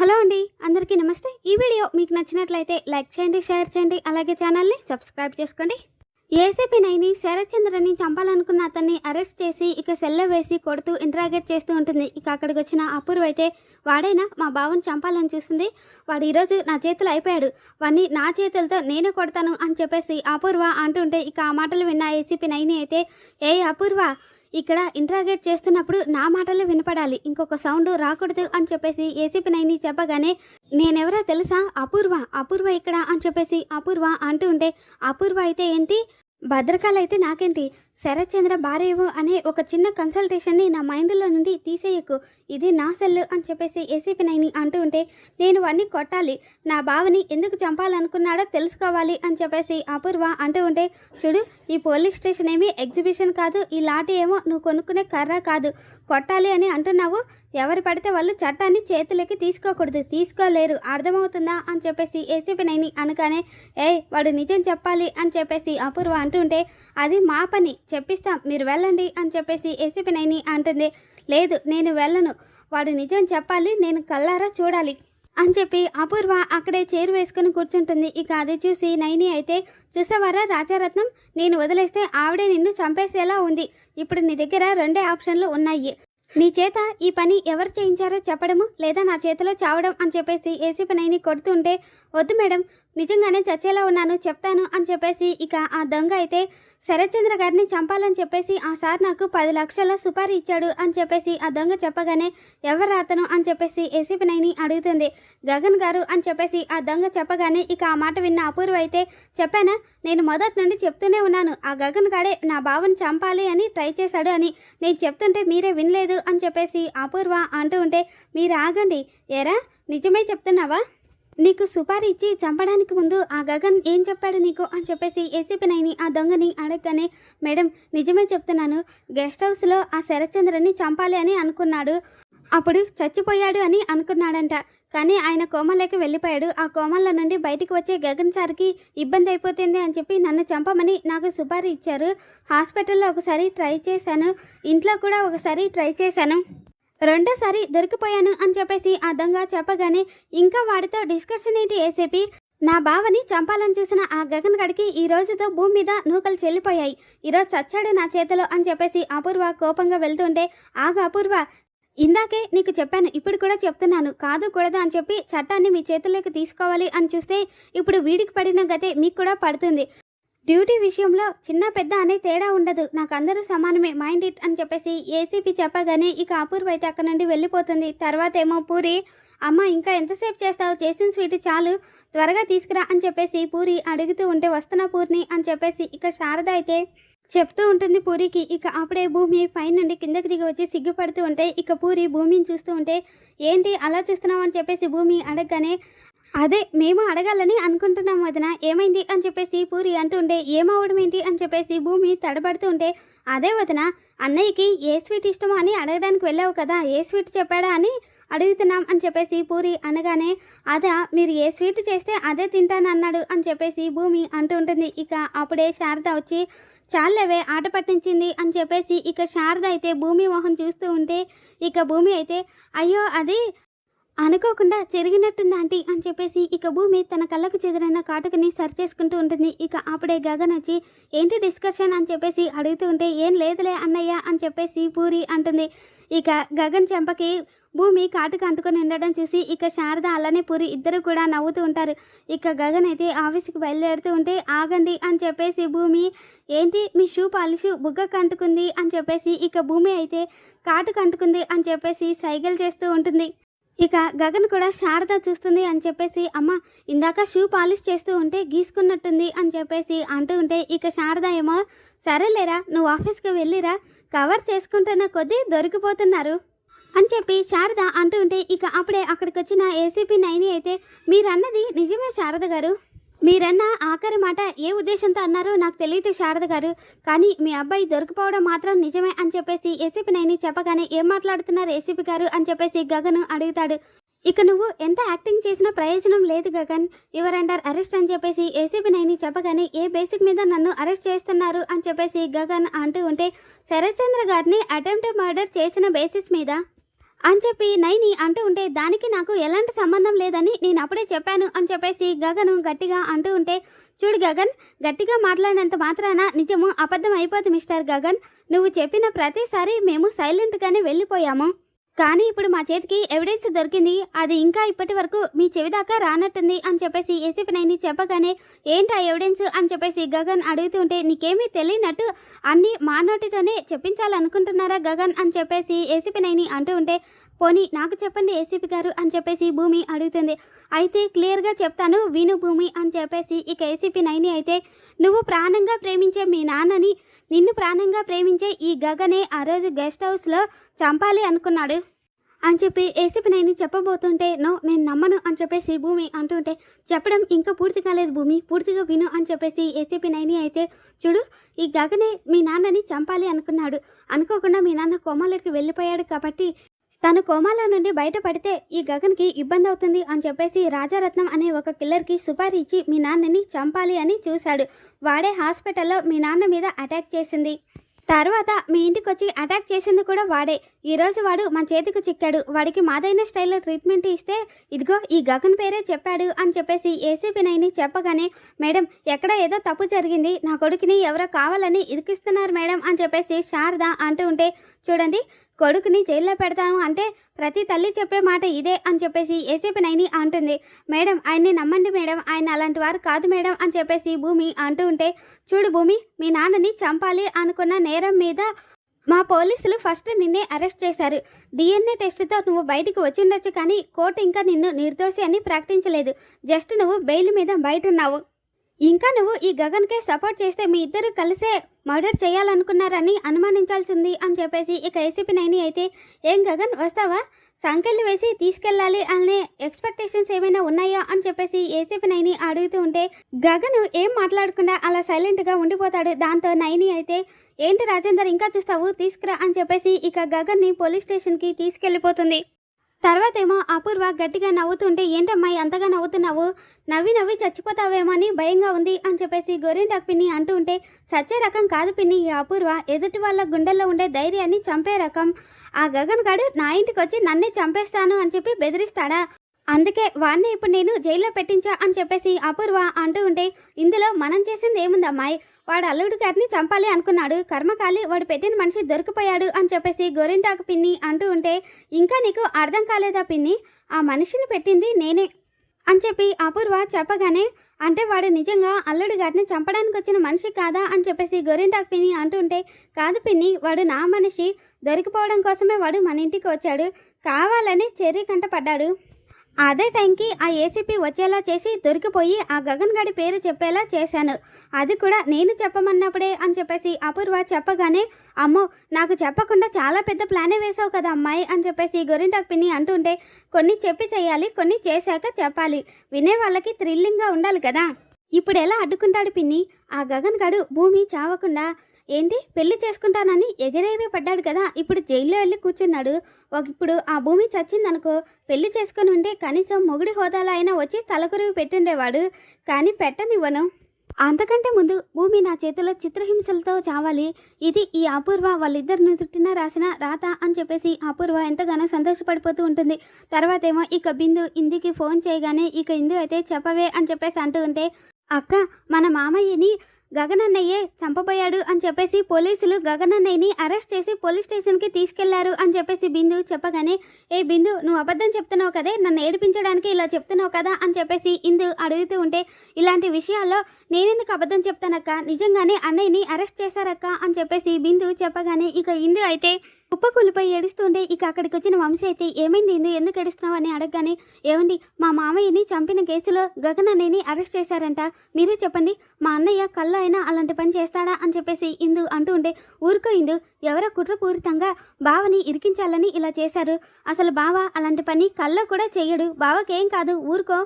Hello అండి అందరికీ నమస్తే. ఈ వీడియో మీకు నచ్చినట్లయితే లైక్ చేయండి షేర్ చేయండి అలాగే ఛానల్ని సబ్స్క్రైబ్ చేసుకోండి. ఏసీపీ నైని శరత్చంద్రని చంపాలనుకున్న అతన్ని అరెస్ట్ చేసి ఇక సెల్లో వేసి కొడుతూ ఇంటరాగేట్ చేస్తూ ఉంటుంది. ఇక అక్కడికి వచ్చిన అపూర్వ అయితే వాడైనా? మా బావని చంపాలని చూస్తుంది వాడు ఈరోజు నా చేతులు అయిపోయాడు. వాడిని నా చేతులతో నేనే కొడతాను అని చెప్పేసి అపూర్వ అంటుంటే ఇక ఆ మాటలు విన్న ఏసీపీ నైని అయితే ఏ అపూర్వ ఇక్కడ ఇంట్రాగేట్ చేస్తున్నప్పుడు నా మాటలు వినపడాలి. ఇంకొక సౌండ్ రాకూడదు అని చెప్పేసి ఏసీపీ నైని చెప్పగానే నేనెవరో తెలుసా? అపూర్వ. అపూర్వ ఇక్కడ? అని చెప్పేసి అపూర్వ అంటూ ఉంటే అపూర్వ అయితే ఏంటి? భద్రకాలు అయితే నాకేంటి? శరత్చంద్ర భార్యవు అనే ఒక చిన్న కన్సల్టేషన్ని నా మైండ్లో నుండి తీసేయకు. ఇది నా సెల్ అని చెప్పేసి ఏసీపీ నైని అంటూ ఉంటే నేను వాడిని కొట్టాలి. నా బావని ఎందుకు చంపాలనుకున్నాడో తెలుసుకోవాలి అని చెప్పేసి అపూర్వ అంటూ ఉంటే చూడు ఈ పోలీస్ స్టేషన్ ఏమీ ఎగ్జిబిషన్ కాదు ఈ లాటి ఏమో నువ్వు కొనుక్కునే కర్ర కాదు. కొట్టాలి అని అంటున్నావు. ఎవరు పడితే వాళ్ళు చట్టాన్ని చేతులకి తీసుకోకూడదు. తీసుకోలేరు. అర్థమవుతుందా అని చెప్పేసి ఏసీపీ నైని అనగానే ఏ వాడు నిజం చెప్పాలి అని చెప్పేసి అపూర్వ అంటుంటే అది మా పని. చెప్పిస్తాం మీరు వెళ్ళండి అని చెప్పేసి ఏసీపీ నైని అంటుంది. లేదు నేను వెళ్ళను. వాడు నిజం చెప్పాలి నేను కల్లారా చూడాలి అని చెప్పి అపూర్వ అక్కడే చైర్ వేసుకుని కూర్చుంటుంది. ఇక అది చూసి నైని అయితే చూసావారా రాజారత్నం? నేను వదిలేస్తే ఆవిడే నిన్ను చంపేసేలా ఉంది. ఇప్పుడు నీ దగ్గర రెండే ఆప్షన్లు ఉన్నాయి. నీ చేత ఈ పని ఎవరు చేయించారో చెప్పడము లేదా నా చేతిలో చావడం అని చెప్పేసి ఏసీపీ నైని కొడుతుంటే వద్దు మేడం నిజంగానే చచ్చేలా ఉన్నాను చెప్తాను అని చెప్పేసి ఇక ఆ దొంగ అయితే శరత్చంద్ర గారిని చంపాలని చెప్పేసి ఆ సార్ నాకు పది లక్షల సుపారీ ఇచ్చాడు అని చెప్పేసి ఆ దొంగ చెప్పగానే ఎవరు అతను అని చెప్పేసి ఏసీపీ నైని అడుగుతుంది. గగన్ గారు అని చెప్పేసి ఆ దొంగ చెప్పగానే ఇక ఆ మాట విన్న అపూర్వ అయితే చెప్పానా నేను మొదటి నుండి చెప్తూనే ఉన్నాను ఆ గగన్ గాడే నా బావని చంపాలి అని ట్రై చేశాడు అని నేను చెప్తుంటే మీరే వినలేదు అని చెప్పేసి అపూర్వ అంటూ ఉంటే మీరు ఆగండి ఎరా నిజమే చెప్తున్నావా? నీకు సుపారీ ఇచ్చి చంపడానికి ముందు ఆ గగన్ ఏం చెప్పాడు నీకు అని చెప్పేసి ఏసీపీ నైని ఆ దొంగని అడగగానే మేడం నిజమే చెప్తున్నాను. గెస్ట్ హౌస్లో ఆ శరత్చంద్రని చంపాలి అని అనుకున్నాడు. అప్పుడు చచ్చిపోయాడు అని అనుకున్నాడంట. కానీ ఆయన కోమలోకి వెళ్ళిపోయాడు. ఆ కోమల్లో నుండి బయటికి వచ్చే గగన్ సార్కి ఇబ్బంది అయిపోతుంది అని చెప్పి నన్ను చంపమని నాకు సుపారీ ఇచ్చారు. హాస్పిటల్లో ఒకసారి ట్రై చేశాను. ఇంట్లో కూడా ఒకసారి ట్రై చేశాను. రెండోసారి దొరికిపోయాను అని చెప్పేసి అర్థంగా చెప్పగానే ఇంకా వాడితో డిస్కషన్ ఏంటి ఏసేపి? నా బావని చంపాలని చూసిన ఆ గగన్ గడికి ఈ రోజుతో భూమి మీద నూకలు చెల్లిపోయాయి. ఈరోజు చచ్చాడు నా చేతిలో అని చెప్పేసి అపూర్వ కోపంగా వెళ్తుంటే ఆగు అపూర్వ ఇందాకే నీకు చెప్పాను ఇప్పుడు కూడా చెప్తున్నాను. కాదు కూడదు అని చెప్పి చట్టాన్ని మీ చేతుల్లోకి తీసుకోవాలి అని చూస్తే ఇప్పుడు వీడికి పడిన గతే మీకు కూడా పడుతుంది. డ్యూటీ విషయంలో చిన్న పెద్ద అనే తేడా ఉండదు. నాకు అందరూ సమానమే. మైండ్ ఇట్ అని చెప్పేసి ఏసీపీ చెప్పగానే ఇక అపూర్వ అయితే అక్కడ నుండి వెళ్ళిపోతుంది. తర్వాత ఏమో పూరి అమ్మ ఇంకా ఎంతసేపు చేస్తావు? చేసిన స్వీట్ చాలు. త్వరగా తీసుకురా అని చెప్పేసి పూరి అడుగుతూ ఉంటే వస్తున్న పూర్ణి అని చెప్పేసి ఇక శారద అయితే చెప్తూ ఉంటుంది పూరికి. ఇక అప్పుడే భూమి పైన నుండి కిందకి దిగి వచ్చి సిగ్గుపడుతూ ఉంటే ఇక పూరి భూమిని చూస్తూ ఉంటే ఏంటి అలా చూస్తున్నావు? అని చెప్పేసి భూమి అడగగానే అదే మేము అడగాలని అనుకుంటున్నాం వదిన. ఏమైంది అని చెప్పేసి పూరి అంటుండే ఏమవడం ఏంటి అని చెప్పేసి భూమి తడబడుతుంటే అదే వదిన అన్నయ్యకి ఏ స్వీట్ ఇష్టమో అని అడగడానికి వెళ్ళావు కదా ఏ స్వీట్ చెప్పాడా అని అడుగుతున్నాం అని చెప్పేసి పూరి అనగానే అదా మీరు ఏ స్వీట్ చేస్తే అదే తింటానన్నాడు అని చెప్పేసి భూమి అంటూ ఉంటుంది. ఇక అప్పుడే శారద వచ్చి చాలవే ఆట పట్టించింది అని చెప్పేసి ఇక శారద అయితే భూమి మొహం చూస్తూ ఉంటే ఇక భూమి అయితే అయ్యో అది అనుకోకుండా జరిగినట్టుంది ఆంటీ అని చెప్పేసి ఇక భూమి తన కళ్ళకు చెదిరిన కాటుకని సరి చేసుకుంటూ ఉంటుంది. ఇక అప్పుడే గగన్ వచ్చి ఏంటి డిస్కషన్? అని చెప్పేసి అడుగుతూ ఉంటే ఏం లేదులే అన్నయ్య అని చెప్పేసి పూరి అంటుంది. ఇక గగన్ చెంపకి భూమి కాటుకు అంటుకొని ఉండడం చూసి ఇక శారద అలానే పూరి ఇద్దరు కూడా నవ్వుతూ ఉంటారు. ఇక గగన్ అయితే ఆఫీస్కి బయలుదేరుతూ ఉంటే ఆగండి అని చెప్పేసి భూమి ఏంటి మీ షూ పాలిషు బుగ్గకు అంటుకుంది అని చెప్పేసి ఇక భూమి అయితే కాటుకు అంటుకుంది అని చెప్పేసి సైకిల్ చేస్తూ ఉంటుంది. ఇక గగన్ కూడా శారద చూస్తుంది అని చెప్పేసి అమ్మ ఇందాక షూ పాలిష్ చేస్తూ ఉంటే గీసుకున్నట్టుంది అని చెప్పేసి అంటూ ఉంటే ఇక శారద ఏమో సరేలేరా నువ్వు ఆఫీస్కి వెళ్ళిరా కవర్ చేసుకుంటున్న కొద్దీ దొరికిపోతున్నారు అని చెప్పి శారద అంటూ ఉంటే ఇక అప్పుడే అక్కడికి వచ్చిన ఏసీపీ నైని అయితే మీరన్నది నిజమే శారద గారు. మీరన్న ఆఖరి మాట ఏ ఉద్దేశంతో అన్నారో నాకు తెలియదు శారద గారు. కానీ మీ అబ్బాయి దొరికిపోవడం మాత్రం నిజమే అని చెప్పేసి ఏసీపీ నైని చెప్పగానే ఏం మాట్లాడుతున్నారు ఏసీపీ గారు అని చెప్పేసి గగన్ అడుగుతాడు. ఇక నువ్వు ఎంత యాక్టింగ్ చేసినా ప్రయోజనం లేదు గగన్. యువర్ అండర్ అరెస్ట్ అని చెప్పేసి ఏసీబీ నైని చెప్పగానే ఏ బేసిక్ మీద నన్ను అరెస్ట్ చేస్తున్నారు అని చెప్పేసి గగన్ అంటూ ఉంటే శరత్చంద్ర గారిని అటెంప్ట్ మర్డర్ చేసిన బేసిస్ మీద అని చెప్పి నైని అంటూ ఉంటే దానికి నాకు ఎలాంటి సంబంధం లేదని నేను అప్పుడే చెప్పాను అని చెప్పేసి గగను గట్టిగా అంటూ ఉంటే చూడు గగన్ గట్టిగా మాట్లాడినంత మాత్రాన నిజము అబద్ధం అయిపోతుంది మిస్టర్ గగన్. నువ్వు చెప్పిన ప్రతిసారి మేము సైలెంట్గానే వెళ్ళిపోయాము. కానీ ఇప్పుడు మా చేతికి ఎవిడెన్స్ దొరికింది. అది ఇంకా ఇప్పటి వరకు మీ చెవి దాకా రానట్టుంది అని చెప్పేసి ఏసీపీ నైని చెప్పగానే ఏంటి ఆ ఎవిడెన్స్ అని చెప్పేసి గగన్ అడుగుతుంటే నీకేమీ తెలియనట్టు అన్నీ మా నోటితోనే చెప్పించాలనుకుంటున్నారా గగన్? అని చెప్పేసి ఏసీపీ నైని అంటూ ఉంటే పోనీ నాకు చెప్పండి ఏసీపీ గారు అని చెప్పేసి భూమి అడుగుతుంది. అయితే క్లియర్గా చెప్తాను విను భూమి అని చెప్పేసి ఇక ఏసీపీ నైని అయితే నువ్వు ప్రాణంగా ప్రేమించే మీ నాన్నని నిన్ను ప్రాణంగా ప్రేమించే ఈ గగనే ఆ రోజు గెస్ట్ హౌస్లో చంపాలి అనుకున్నాడు అని చెప్పి ఏసీపీ నైని చెప్పబోతుంటే నో నేను నమ్మను అని చెప్పేసి భూమి అంటుంటే చెప్పడం ఇంకా పూర్తి కాలేదు భూమి పూర్తిగా విను అని చెప్పేసి ఏసీపీ నైని అయితే చూడు ఈ గగనే మీ నాన్నని చంపాలి అనుకున్నాడు. అనుకోకుండా మీ నాన్న కోమాలోకి వెళ్ళిపోయాడు కాబట్టి తను కోమాలో నుండి బయటపడితే ఈ గగన్కి ఇబ్బంది అవుతుంది అని చెప్పేసి రాజారత్నం అనే ఒక కిల్లర్కి సుపారీ ఇచ్చి మీ నాన్నని చంపాలి అని చూశాడు. వాడే హాస్పిటల్లో మీ నాన్న మీద అటాక్ చేసింది. తర్వాత మీ ఇంటికి వచ్చి అటాక్ చేసింది కూడా వాడే. ఈరోజు వాడు మా చేతికి చిక్కాడు. వాడికి మాదైన స్టైల్లో ట్రీట్మెంట్ ఇస్తే ఇదిగో ఈ గగన్ పేరే చెప్పాడు అని చెప్పేసి ఏసీపీ నైని చెప్పగానే మేడం ఎక్కడ ఏదో తప్పు జరిగింది. నా కొడుకుని ఎవరో కావాలని ఇరికిస్తున్నారు మేడం అని చెప్పేసి శారద అంటూ ఉంటే చూడండి కొడుకుని జైల్లో పెడతాను అంటే ప్రతి తల్లి చెప్పే మాట ఇదే అని చెప్పేసి ఏసీపీ నైని అంటుంది. మేడం ఆయన్ని నమ్మండి మేడం ఆయన అలాంటి వారు కాదు మేడం అని చెప్పేసి భూమి అంటూ ఉంటే చూడు భూమి మీ నాన్నని చంపాలి అనుకున్న నేరం మీద మా పోలీసులు ఫస్ట్ నిన్నే అరెస్ట్ చేశారు. డిఎన్ఏ టెస్ట్తో నువ్వు బయటికి వచ్చి ఉండొచ్చు కానీ కోర్టు ఇంకా నిన్ను నిర్దోషి అని ప్రకటించలేదు. జస్ట్ నువ్వు బెయిల్ మీద బయట ఉన్నావు ఇంకా నువ్వు ఈ గగన్కే సపోర్ట్ చేస్తే మీ ఇద్దరు కలిసే మర్డర్ చేయాలనుకున్నారని అనుమానించాల్సింది అని చెప్పేసి ఇక ఏసీపీ నైని అయితే ఏం గగన్ వస్తావా? సంకెళ్ళు వేసి తీసుకెళ్ళాలి అనే ఎక్స్పెక్టేషన్స్ ఏమైనా ఉన్నాయా? అని చెప్పేసి ఏసీపీ నైని అడుగుతూ ఉంటే గగన్ ఏం మాట్లాడకుండా అలా సైలెంట్గా ఉండిపోతాడు. దాంతో నైని అయితే ఏంటి రాజేందర్ ఇంకా చూస్తావు? తీసుకురా అని చెప్పేసి ఇక గగన్ని పోలీస్ స్టేషన్కి తీసుకెళ్ళిపోతుంది. తర్వాత ఏమో అపూర్వ గట్టిగా నవ్వుతుంటే ఏంటమ్మాయి అంతగా నవ్వుతున్నావు? నవ్వి నవ్వి చచ్చిపోతావేమో అని భయంగా ఉంది అని చెప్పేసి గోరింటాకు పిన్ని అంటూ ఉంటే చచ్చే రకం కాదు పిన్ని ఈ అపూర్వ. ఎదుటి వాళ్ళ గుండెల్లో ఉండే ధైర్యాన్ని చంపే రకం. ఆ గగన్ గాడు నా ఇంటికి వచ్చి నన్నే చంపేస్తాను అని చెప్పి బెదిరిస్తాడా? అందుకే వాడిని ఇప్పుడు నేను జైల్లో పెట్టించా అని చెప్పేసి అపూర్వ అంటూ ఉంటే ఇందులో మనం చేసింది ఏముంది అమ్మాయి? వాడు అల్లుడు గారిని చంపాలి అనుకున్నాడు కర్మకాలి వాడు పెట్టిన మనిషి దొరికిపోయాడు అని చెప్పేసి గోరింటాకు పిన్ని అంటూ ఉంటే ఇంకా నీకు అర్థం కాలేదా పిన్ని? ఆ మనిషిని పెట్టింది నేనే అని చెప్పి అపూర్వ చెప్పగానే అంటే వాడు నిజంగా అల్లుడు గారిని చంపడానికి వచ్చిన మనిషి కాదా అని చెప్పేసి గోరింటాకు పిన్ని అంటుంటే కాదు పిన్ని వాడు నా మనిషి దొరికిపోవడం కోసమే వాడు మన ఇంటికి వచ్చాడు కావాలని చెర్రీ కంట పడ్డాడు. అదే టైంకి ఆ ఏసీపీ వచ్చేలా చేసి దొరికిపోయి ఆ గగన్ గడి పేరు చెప్పేలా చేశాను. అది కూడా నేను చెప్పమన్నప్పుడే అని చెప్పేసి అపూర్వ చెప్పగానే అమ్మో నాకు చెప్పకుండా చాలా పెద్ద ప్లానే వేసావు కదా అమ్మాయి అని చెప్పేసి గొరింటాకు పిన్ని అంటుంటే కొన్ని చెప్పి చేయాలి కొన్ని చేశాక చెప్పాలి. వినే వాళ్ళకి థ్రిల్లింగ్గా ఉండాలి కదా. ఇప్పుడు ఎలా అడ్డుకుంటాడు పిన్ని? ఆ గగన్ గడు భూమి చావకుండా ఏంటి? పెళ్ళి చేసుకుంటానని ఎగిరెగిరి పడ్డాడు కదా. ఇప్పుడు జైల్లో వెళ్ళి కూర్చున్నాడు. ఒక ఇప్పుడు ఆ భూమి చచ్చిందనుకో పెళ్ళి చేసుకుని ఉంటే కనీసం మొగుడి హోదాలో అయినా వచ్చి తలకురివి పెట్టుండేవాడు. కానీ పెట్టనివ్వను. అంతకంటే ముందు భూమి నా చేతిలో చిత్రహింసలతో చావాలి. ఇది ఈ అపూర్వ వాళ్ళిద్దరిని చుట్టిన రాసిన రాత అని చెప్పేసి అపూర్వ ఎంతగానో సంతోషపడిపోతూ ఉంటుంది. తర్వాత ఏమో ఇక బిందు ఇందికి ఫోన్ చేయగానే ఇక ఇందు అయితే చెప్పవే అని చెప్పేసి అంటూ ఉంటే అక్క మన మామయ్యని గగనన్నయ్యే చంపబోయాడు అని చెప్పేసి పోలీసులు గగనన్నయ్యని అరెస్ట్ చేసి పోలీస్ స్టేషన్కి తీసుకెళ్ళారు అని చెప్పేసి బిందు చెప్పగానే ఏ బిందు నువ్వు అబద్ధం చెప్తున్నావు కదే? నన్ను ఏడిపించడానికి ఇలా చెప్తున్నావు కదా? అని చెప్పేసి ఇందు అడుగుతూ ఉంటే ఇలాంటి విషయాల్లో నేనెందుకు అబద్ధం చెప్తానక్క? నిజంగానే అన్నయ్యని అరెస్ట్ చేశారక్క? అని చెప్పేసి బిందు చెప్పగానే ఇక ఇందు అయితే కుప్పకూలిపై ఏడుస్తుంటే ఇక అక్కడికి వచ్చిన వంశీ అయితే ఏమైంది ఇందు? ఎందుకు ఏడుస్తున్నావు? అని అడగగానే ఏమండి మా మామయ్యని చంపిన కేసులో గగన్ అన్నయ్యని అరెస్ట్ చేశారంట. మీరే చెప్పండి మా అన్నయ్య కళ్ళ అయినా అలాంటి పని చేస్తాడా అని చెప్పేసి ఇందు అంటూ ఉంటే ఊరుకో ఇందు ఎవరో కుట్రపూరితంగా బావని ఇరికించాలని ఇలా చేశారు. అసలు బావ అలాంటి పని కల్లో కూడా చెయ్యడు. బావకేం కాదు ఊరుకో.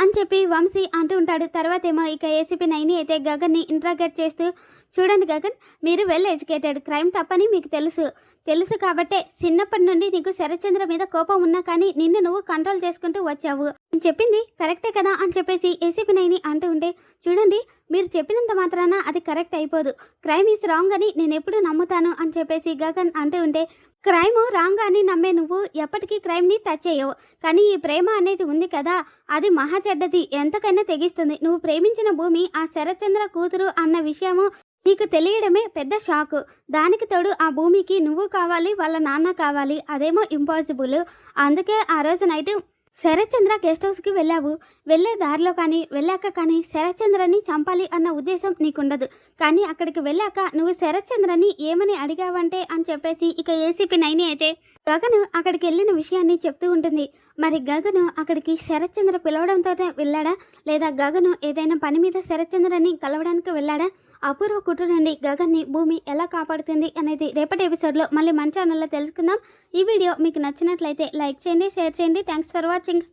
అని చెప్పి వంశీ అంటూ ఉంటాడు. తర్వాత ఏమో ఇక ఏసీపీ నైని అయితే గగన్ని ఇంట్రాగేట్ చేస్తూ చూడండి గగన్ మీరు వెల్ ఎడ్యుకేటెడ్ క్రైమ్ తప్పని మీకు తెలుసు. తెలుసు కాబట్టే చిన్నప్పటి నుండి నీకు శరచంద్ర మీద కోపం ఉన్నా కానీ నిన్ను నువ్వు కంట్రోల్ చేసుకుంటూ వచ్చావు. నేను చెప్పింది. కరెక్టే కదా? అని చెప్పేసి ఏసీపీ నైని అంటూ ఉంటే చూడండి మీరు చెప్పినంత మాత్రాన అది కరెక్ట్ అయిపోదు. క్రైమ్ ఈస్ రాంగ్ అని నేను ఎప్పుడు నమ్ముతాను. అని చెప్పేసి గగన్ అంటూ ఉంటే క్రైమ్ రాంగ్ అని నమ్మే నువ్వు ఎప్పటికీ క్రైమ్ని టచ్ చేయవు. కానీ ఈ ప్రేమ అనేది ఉంది కదా అది మహా చెడ్డది. ఎంతకైనా తెగిస్తుంది. నువ్వు ప్రేమించిన భూమి ఆ శరచంద్ర కూతురు అన్న విషయము నీకు తెలియడమే పెద్ద షాక్. దానికి తోడు ఆ భూమికి నువ్వు కావాలి వాళ్ళ నాన్న కావాలి అదేమో ఇంపాసిబుల్ అందుకే ఆ రోజు నైట్ శరత్చంద్ర గెస్ట్ హౌస్కి వెళ్ళావు. వెళ్ళే దారిలో కానీ వెళ్ళాక కానీ శరత్చంద్రని చంపాలి అన్న ఉద్దేశం నీకుండదు. కానీ అక్కడికి వెళ్ళాక నువ్వు శరత్చంద్రని ఏమని అడిగావంటే అని చెప్పేసి ఇక ఏసీపీ నైని అయితే గగను అక్కడికి వెళ్ళిన విషయాన్ని చెప్తూ ఉంటుంది. మరి గగను అక్కడికి శరత్చంద్ర పిలవడంతోనే వెళ్ళాడా? లేదా గగను ఏదైనా పని మీద శరత్చంద్రని కలవడానికి వెళ్ళాడా? అపూర్వ కుట్ర నుండి గగన్ని భూమి ఎలా కాపాడుతుంది అనేది రేపటి ఎపిసోడ్లో మళ్ళీ మన ఛానల్లో తెలుసుకుందాం. ఈ వీడియో మీకు నచ్చినట్లయితే లైక్ చేయండి షేర్ చేయండి. Thanks for watching watching